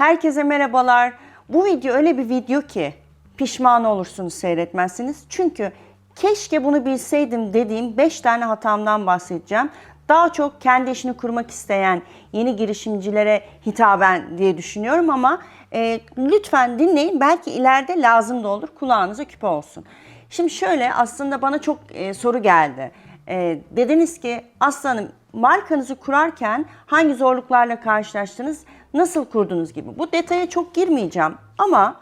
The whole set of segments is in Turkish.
Herkese merhabalar. Bu video öyle bir video ki pişman olursunuz seyretmezsiniz. Çünkü keşke bunu bilseydim dediğim 5 tane hatamdan bahsedeceğim. Daha çok kendi işini kurmak isteyen yeni girişimcilere hitaben diye düşünüyorum ama e, lütfen dinleyin. Belki ileride lazım da olur. Kulağınıza küpe olsun. Şimdi şöyle aslında bana çok e, soru geldi. E, dediniz ki Aslanım markanızı kurarken hangi zorluklarla karşılaştınız, nasıl kurdunuz gibi. Bu detaya çok girmeyeceğim ama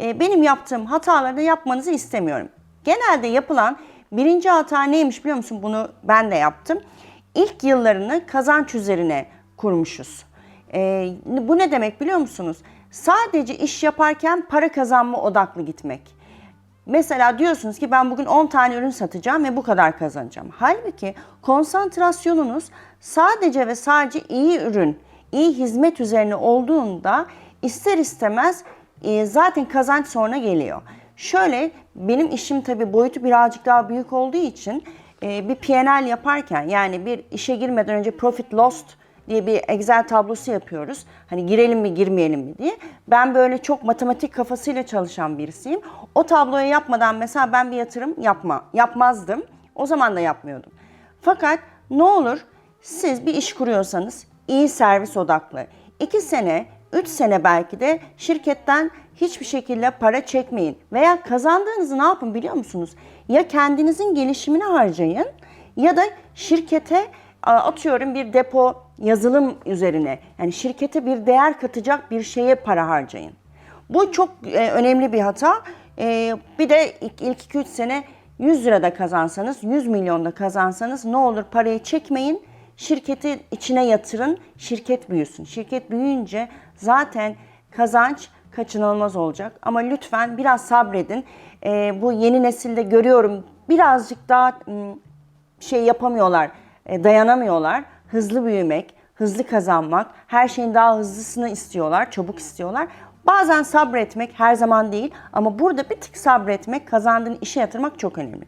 e, benim yaptığım hataları da yapmanızı istemiyorum. Genelde yapılan birinci hata neymiş biliyor musun? Bunu ben de yaptım. İlk yıllarını kazanç üzerine kurmuşuz. E, bu ne demek biliyor musunuz? Sadece iş yaparken para kazanma odaklı gitmek. Mesela diyorsunuz ki ben bugün 10 tane ürün satacağım ve bu kadar kazanacağım. Halbuki konsantrasyonunuz sadece ve sadece iyi ürün, iyi hizmet üzerine olduğunda ister istemez e, zaten kazanç sonra geliyor. Şöyle benim işim tabii boyutu birazcık daha büyük olduğu için e, bir P&L yaparken yani bir işe girmeden önce profit lost diye bir Excel tablosu yapıyoruz. Hani girelim mi girmeyelim mi diye. Ben böyle çok matematik kafasıyla çalışan birisiyim. O tabloyu yapmadan mesela ben bir yatırım yapma, yapmazdım. O zaman da yapmıyordum. Fakat ne olur siz bir iş kuruyorsanız iyi servis odaklı. 2 sene, 3 sene belki de şirketten hiçbir şekilde para çekmeyin. Veya kazandığınızı ne yapın biliyor musunuz? Ya kendinizin gelişimine harcayın ya da şirkete atıyorum bir depo yazılım üzerine yani şirkete bir değer katacak bir şeye para harcayın. Bu çok e, önemli bir hata. E, bir de ilk, ilk 2-3 sene 100 lirada kazansanız, 100 milyonda kazansanız ne olur parayı çekmeyin. Şirketi içine yatırın, şirket büyüsün. Şirket büyüyünce zaten kazanç kaçınılmaz olacak. Ama lütfen biraz sabredin. E, bu yeni nesilde görüyorum birazcık daha şey yapamıyorlar, e, dayanamıyorlar. Hızlı büyümek, hızlı kazanmak, her şeyin daha hızlısını istiyorlar, çabuk istiyorlar. Bazen sabretmek her zaman değil ama burada bir tık sabretmek, kazandığın işe yatırmak çok önemli.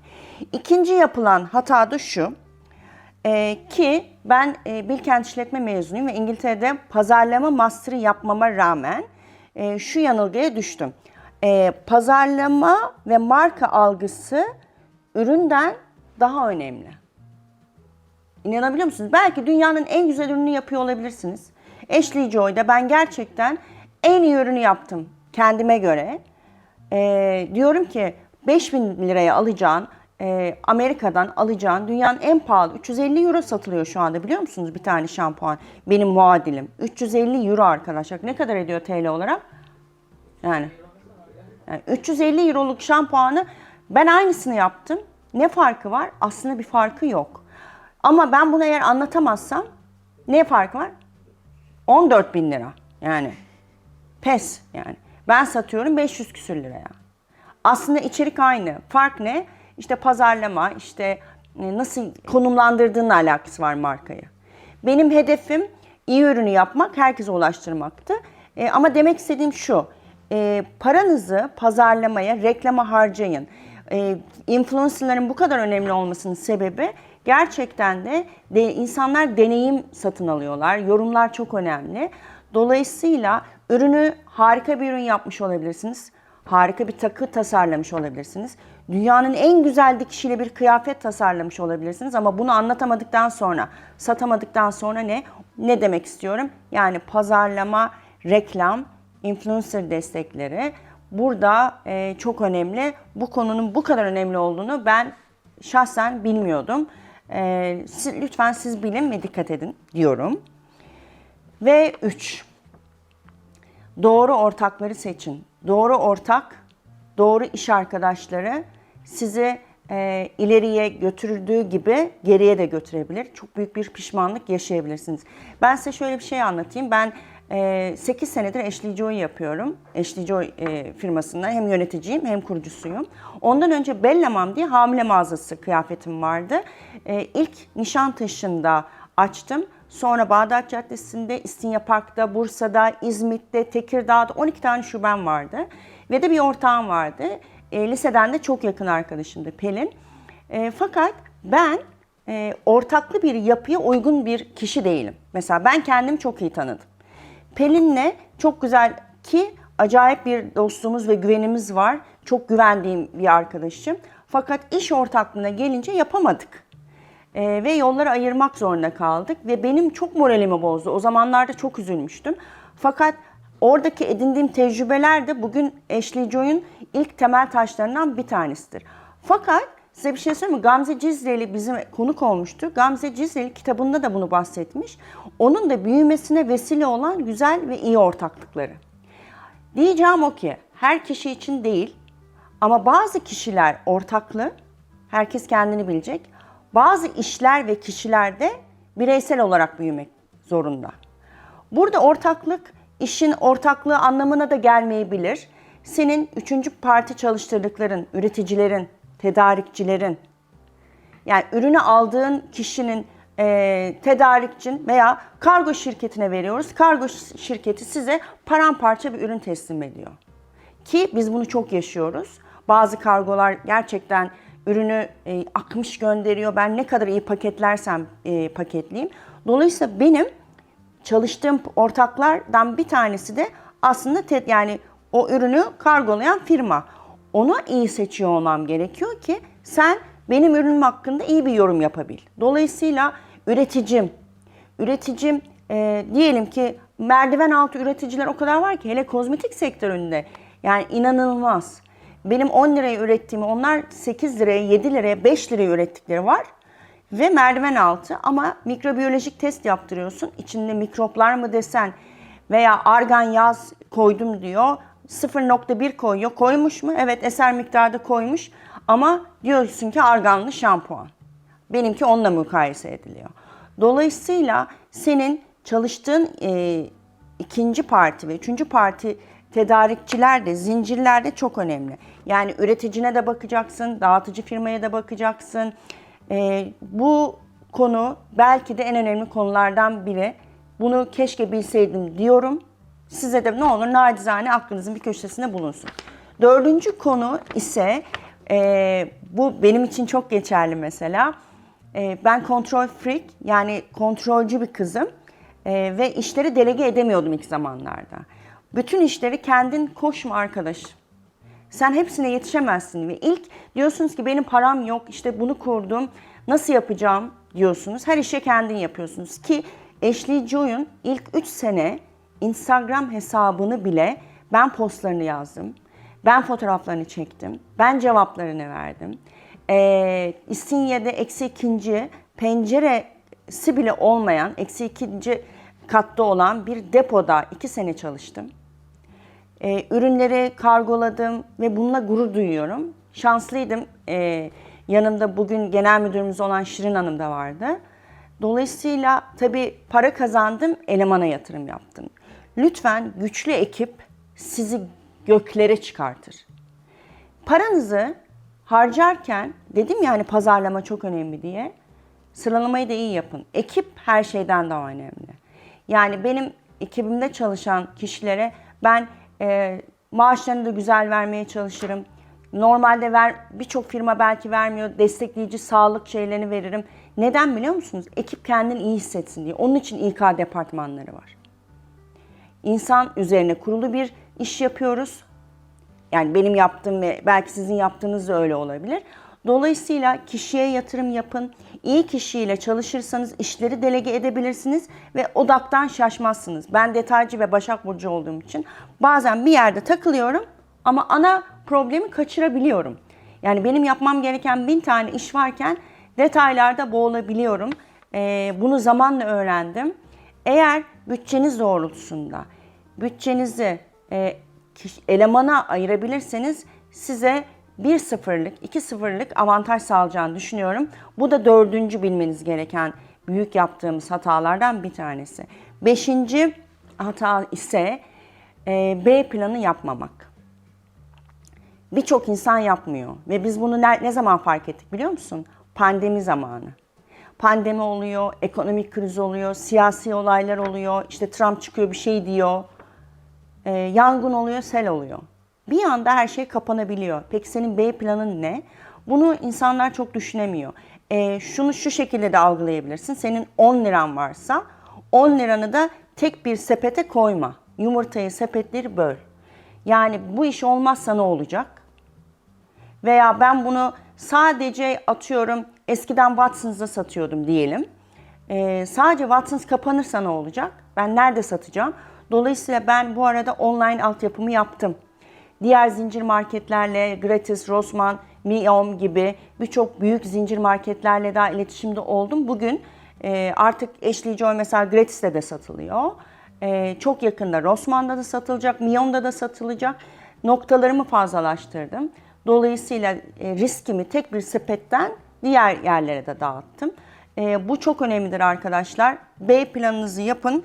İkinci yapılan hata da şu. e, ki ben e, Bilkent İşletme mezunuyum ve İngiltere'de pazarlama master'ı yapmama rağmen e, şu yanılgıya düştüm. E, pazarlama ve marka algısı üründen daha önemli. İnanabiliyor musunuz? Belki dünyanın en güzel ürünü yapıyor olabilirsiniz. Ashley Joy'da ben gerçekten en iyi ürünü yaptım kendime göre. Ee, diyorum ki 5000 liraya alacağın, e, Amerika'dan alacağın dünyanın en pahalı 350 euro satılıyor şu anda biliyor musunuz bir tane şampuan benim muadilim. 350 euro arkadaşlar. Ne kadar ediyor TL olarak? Yani, yani 350 euroluk şampuanı ben aynısını yaptım. Ne farkı var? Aslında bir farkı yok. Ama ben bunu eğer anlatamazsam ne farkı var? 14 bin lira yani. Pes yani. Ben satıyorum 500 küsür liraya. Aslında içerik aynı. Fark ne? İşte pazarlama, işte e, nasıl konumlandırdığınla alakası var markayı. Benim hedefim iyi ürünü yapmak, herkese ulaştırmaktı. E, ama demek istediğim şu, e, paranızı pazarlamaya, reklama harcayın. E, influencerların bu kadar önemli olmasının sebebi gerçekten de, de insanlar deneyim satın alıyorlar. Yorumlar çok önemli. Dolayısıyla ürünü harika bir ürün yapmış olabilirsiniz. Harika bir takı tasarlamış olabilirsiniz. Dünyanın en güzel dikişiyle bir kıyafet tasarlamış olabilirsiniz ama bunu anlatamadıktan sonra, satamadıktan sonra ne? Ne demek istiyorum? Yani pazarlama, reklam, influencer destekleri burada e, çok önemli. Bu konunun bu kadar önemli olduğunu ben şahsen bilmiyordum. E, siz, lütfen siz bilin ve dikkat edin diyorum. Ve 3. Doğru ortakları seçin. Doğru ortak, doğru iş arkadaşları sizi e, ileriye götürdüğü gibi geriye de götürebilir. Çok büyük bir pişmanlık yaşayabilirsiniz. Ben size şöyle bir şey anlatayım. Ben 8 senedir Ashley Joy yapıyorum. Ashley Joy e, firmasında hem yöneticiyim hem kurucusuyum. Ondan önce Bellamam diye hamile mağazası kıyafetim vardı. E, ilk Nişantaşı'nda açtım. Sonra Bağdat Caddesi'nde, İstinye Park'ta, Bursa'da, İzmit'te, Tekirdağ'da 12 tane şubem vardı. Ve de bir ortağım vardı. E, liseden de çok yakın arkadaşımdı Pelin. Fakat ben e, ortaklı bir yapıya uygun bir kişi değilim. Mesela ben kendimi çok iyi tanıdım. Pelin'le çok güzel ki acayip bir dostluğumuz ve güvenimiz var. Çok güvendiğim bir arkadaşım. Fakat iş ortaklığına gelince yapamadık. Ee, ve yolları ayırmak zorunda kaldık ve benim çok moralimi bozdu. O zamanlarda çok üzülmüştüm. Fakat oradaki edindiğim tecrübeler de bugün Ashley Joy'un ilk temel taşlarından bir tanesidir. Fakat size bir şey söyleyeyim mi? Gamze Cizreli bizim konuk olmuştu. Gamze Cizreli kitabında da bunu bahsetmiş. Onun da büyümesine vesile olan güzel ve iyi ortaklıkları. Diyeceğim o ki her kişi için değil ama bazı kişiler ortaklı, herkes kendini bilecek. Bazı işler ve kişiler de bireysel olarak büyümek zorunda. Burada ortaklık işin ortaklığı anlamına da gelmeyebilir. Senin üçüncü parti çalıştırdıkların, üreticilerin, tedarikçilerin, yani ürünü aldığın kişinin e, tedarikçin veya kargo şirketine veriyoruz. Kargo şirketi size paramparça bir ürün teslim ediyor. Ki biz bunu çok yaşıyoruz. Bazı kargolar gerçekten ürünü e, akmış gönderiyor. Ben ne kadar iyi paketlersem e, paketleyeyim. Dolayısıyla benim çalıştığım ortaklardan bir tanesi de aslında te- yani o ürünü kargolayan firma. Onu iyi seçiyor olmam gerekiyor ki sen benim ürünüm hakkında iyi bir yorum yapabil. Dolayısıyla üreticim, üreticim e, diyelim ki merdiven altı üreticiler o kadar var ki hele kozmetik sektöründe yani inanılmaz. Benim 10 liraya ürettiğimi onlar 8 liraya, 7 liraya, 5 liraya ürettikleri var. Ve merdiven altı ama mikrobiyolojik test yaptırıyorsun. İçinde mikroplar mı desen veya argan yaz koydum diyor. 0.1 koyuyor. Koymuş mu? Evet eser miktarda koymuş. Ama diyorsun ki arganlı şampuan. Benimki onunla mukayese ediliyor. Dolayısıyla senin çalıştığın e, ikinci parti ve üçüncü parti tedarikçiler de, zincirler de çok önemli. Yani üreticine de bakacaksın, dağıtıcı firmaya da bakacaksın. E, bu konu belki de en önemli konulardan biri. Bunu keşke bilseydim diyorum. Size de ne olur nacizane aklınızın bir köşesinde bulunsun. Dördüncü konu ise e, bu benim için çok geçerli mesela. E, ben kontrol freak yani kontrolcü bir kızım E, ve işleri delege edemiyordum ilk zamanlarda. Bütün işleri kendin koşma arkadaş. Sen hepsine yetişemezsin ve ilk diyorsunuz ki benim param yok işte bunu kurdum nasıl yapacağım diyorsunuz. Her işe kendin yapıyorsunuz ki Ashley Joy'un ilk 3 sene Instagram hesabını bile ben postlarını yazdım. Ben fotoğraflarını çektim. Ben cevaplarını verdim. Ee, İstinye'de eksi ikinci penceresi bile olmayan, eksi ikinci katta olan bir depoda iki sene çalıştım. Ee, ürünleri kargoladım ve bununla gurur duyuyorum. Şanslıydım. Ee, yanımda bugün genel müdürümüz olan Şirin Hanım da vardı. Dolayısıyla tabii para kazandım, elemana yatırım yaptım. Lütfen güçlü ekip sizi göklere çıkartır. Paranızı harcarken dedim ya hani pazarlama çok önemli diye. Sıralamayı da iyi yapın. Ekip her şeyden daha önemli. Yani benim ekibimde çalışan kişilere ben e, maaşlarını da güzel vermeye çalışırım. Normalde ver birçok firma belki vermiyor. Destekleyici sağlık şeylerini veririm. Neden biliyor musunuz? Ekip kendini iyi hissetsin diye. Onun için İK departmanları var. İnsan üzerine kurulu bir iş yapıyoruz. Yani benim yaptığım ve belki sizin yaptığınız da öyle olabilir. Dolayısıyla kişiye yatırım yapın. İyi kişiyle çalışırsanız işleri delege edebilirsiniz ve odaktan şaşmazsınız. Ben detaycı ve Başak Burcu olduğum için bazen bir yerde takılıyorum ama ana problemi kaçırabiliyorum. Yani benim yapmam gereken bin tane iş varken detaylarda boğulabiliyorum. Ee, bunu zamanla öğrendim. Eğer bütçeniz doğrultusunda bütçenizi e, elemana ayırabilirseniz size 1 sıfırlık, 2 sıfırlık avantaj sağlayacağını düşünüyorum. Bu da dördüncü bilmeniz gereken büyük yaptığımız hatalardan bir tanesi. Beşinci hata ise e, B planı yapmamak. Birçok insan yapmıyor ve biz bunu ne, ne zaman fark ettik biliyor musun? Pandemi zamanı. Pandemi oluyor, ekonomik kriz oluyor, siyasi olaylar oluyor, işte Trump çıkıyor bir şey diyor, e, yangın oluyor, sel oluyor. Bir anda her şey kapanabiliyor. Peki senin B planın ne? Bunu insanlar çok düşünemiyor. E, şunu şu şekilde de algılayabilirsin. Senin 10 liran varsa 10 liranı da tek bir sepete koyma. yumurtayı, sepetleri böl. Yani bu iş olmazsa ne olacak? Veya ben bunu sadece atıyorum eskiden Watson's'da satıyordum diyelim. Ee, sadece Watson's kapanırsa ne olacak? Ben nerede satacağım? Dolayısıyla ben bu arada online altyapımı yaptım. Diğer zincir marketlerle Gratis, Rossmann, Miom gibi birçok büyük zincir marketlerle daha iletişimde oldum. Bugün e, artık Ashley Joy mesela Gratis'te de satılıyor. E, çok yakında Rossmann'da da satılacak, Miom'da da satılacak. Noktalarımı fazlalaştırdım. Dolayısıyla e, riskimi tek bir sepetten diğer yerlere de dağıttım. E, bu çok önemlidir arkadaşlar. B planınızı yapın.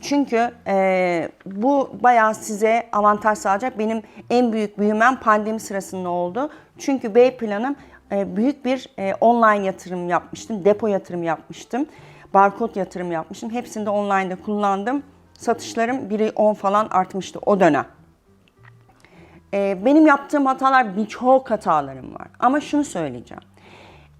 Çünkü e, bu bayağı size avantaj sağlayacak. Benim en büyük büyümem pandemi sırasında oldu. Çünkü B planım e, büyük bir e, online yatırım yapmıştım. Depo yatırım yapmıştım. Barkod yatırım yapmıştım. Hepsini de online'da kullandım. Satışlarım biri 10 falan artmıştı o dönem. E, benim yaptığım hatalar birçok hatalarım var. Ama şunu söyleyeceğim.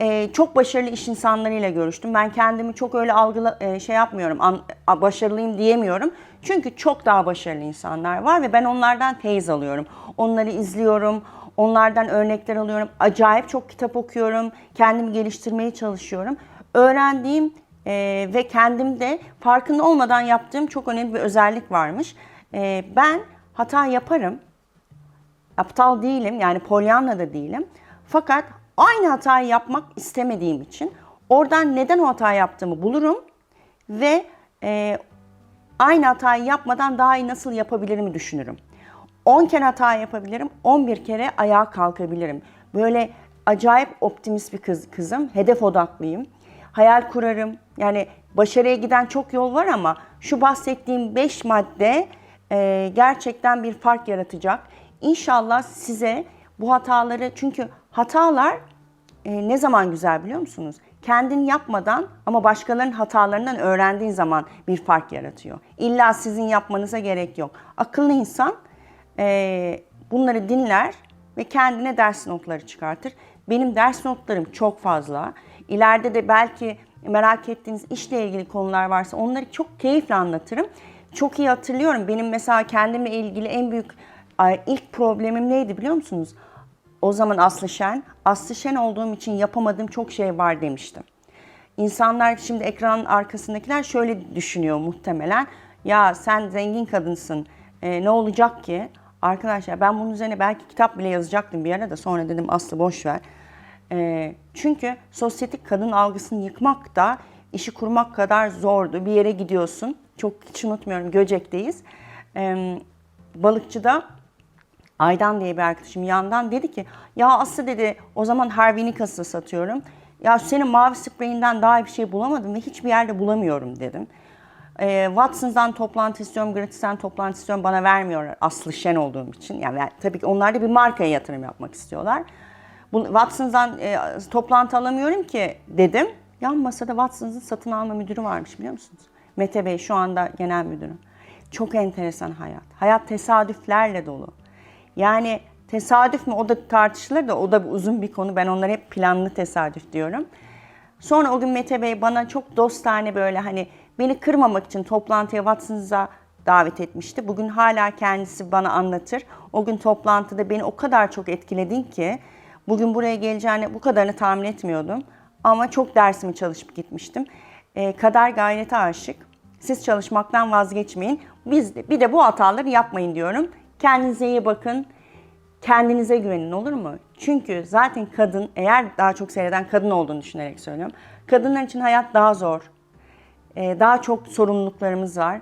Ee, çok başarılı iş insanlarıyla görüştüm. Ben kendimi çok öyle algıla e, şey yapmıyorum, an, a- başarılıyım diyemiyorum. Çünkü çok daha başarılı insanlar var ve ben onlardan feyiz alıyorum. Onları izliyorum, onlardan örnekler alıyorum. Acayip çok kitap okuyorum, kendimi geliştirmeye çalışıyorum. Öğrendiğim e, ve kendimde farkında olmadan yaptığım çok önemli bir özellik varmış. E, ben hata yaparım, aptal değilim yani Pollyanna da değilim. Fakat aynı hatayı yapmak istemediğim için oradan neden o hatayı yaptığımı bulurum ve e, aynı hatayı yapmadan daha iyi nasıl yapabilirimi düşünürüm. 10 kere hata yapabilirim, 11 kere ayağa kalkabilirim. Böyle acayip optimist bir kız, kızım, hedef odaklıyım. Hayal kurarım. Yani başarıya giden çok yol var ama şu bahsettiğim 5 madde e, gerçekten bir fark yaratacak. İnşallah size bu hataları çünkü hatalar e, ne zaman güzel biliyor musunuz? Kendin yapmadan ama başkalarının hatalarından öğrendiğin zaman bir fark yaratıyor. İlla sizin yapmanıza gerek yok. Akıllı insan e, bunları dinler ve kendine ders notları çıkartır. Benim ders notlarım çok fazla. İleride de belki merak ettiğiniz işle ilgili konular varsa onları çok keyifle anlatırım. Çok iyi hatırlıyorum. Benim mesela kendimle ilgili en büyük ilk problemim neydi biliyor musunuz? O zaman Aslı Şen. Aslı Şen olduğum için yapamadığım çok şey var demiştim. İnsanlar şimdi ekranın arkasındakiler şöyle düşünüyor muhtemelen. Ya sen zengin kadınsın. e, ne olacak ki? Arkadaşlar ben bunun üzerine belki kitap bile yazacaktım bir ara da sonra dedim Aslı boş ver. E, çünkü sosyetik kadın algısını yıkmak da işi kurmak kadar zordu. Bir yere gidiyorsun. Çok hiç unutmuyorum Göcek'teyiz. E, balıkçıda Aydan diye bir arkadaşım yandan dedi ki ya Aslı dedi o zaman Harvey Nichols'ı satıyorum. Ya senin mavi spreyinden daha iyi bir şey bulamadım ve hiçbir yerde bulamıyorum dedim. Ee, Watson's'dan toplantı istiyorum, Gratis'ten toplantı istiyorum bana vermiyorlar Aslı Şen olduğum için. Yani ben- tabii ki onlar da bir markaya yatırım yapmak istiyorlar. Bu, Watson's'dan e, toplantı alamıyorum ki dedim. Yan masada Watson's'ın satın alma müdürü varmış biliyor musunuz? Mete Bey şu anda genel müdürü. Çok enteresan hayat. Hayat tesadüflerle dolu. Yani tesadüf mü o da tartışılır da o da uzun bir konu. Ben onlara hep planlı tesadüf diyorum. Sonra o gün Mete Bey bana çok dostane böyle hani beni kırmamak için toplantıya Watson's'a davet etmişti. Bugün hala kendisi bana anlatır. O gün toplantıda beni o kadar çok etkiledin ki bugün buraya geleceğini bu kadarını tahmin etmiyordum. Ama çok dersimi çalışıp gitmiştim. Ee, kader gayrete aşık. Siz çalışmaktan vazgeçmeyin. Biz de, bir de bu hataları yapmayın diyorum. Kendinize iyi bakın. Kendinize güvenin olur mu? Çünkü zaten kadın eğer daha çok seyreden kadın olduğunu düşünerek söylüyorum. Kadınlar için hayat daha zor. Ee, daha çok sorumluluklarımız var.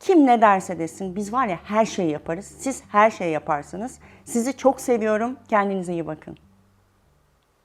Kim ne derse desin biz var ya her şeyi yaparız. Siz her şeyi yaparsınız. Sizi çok seviyorum. Kendinize iyi bakın.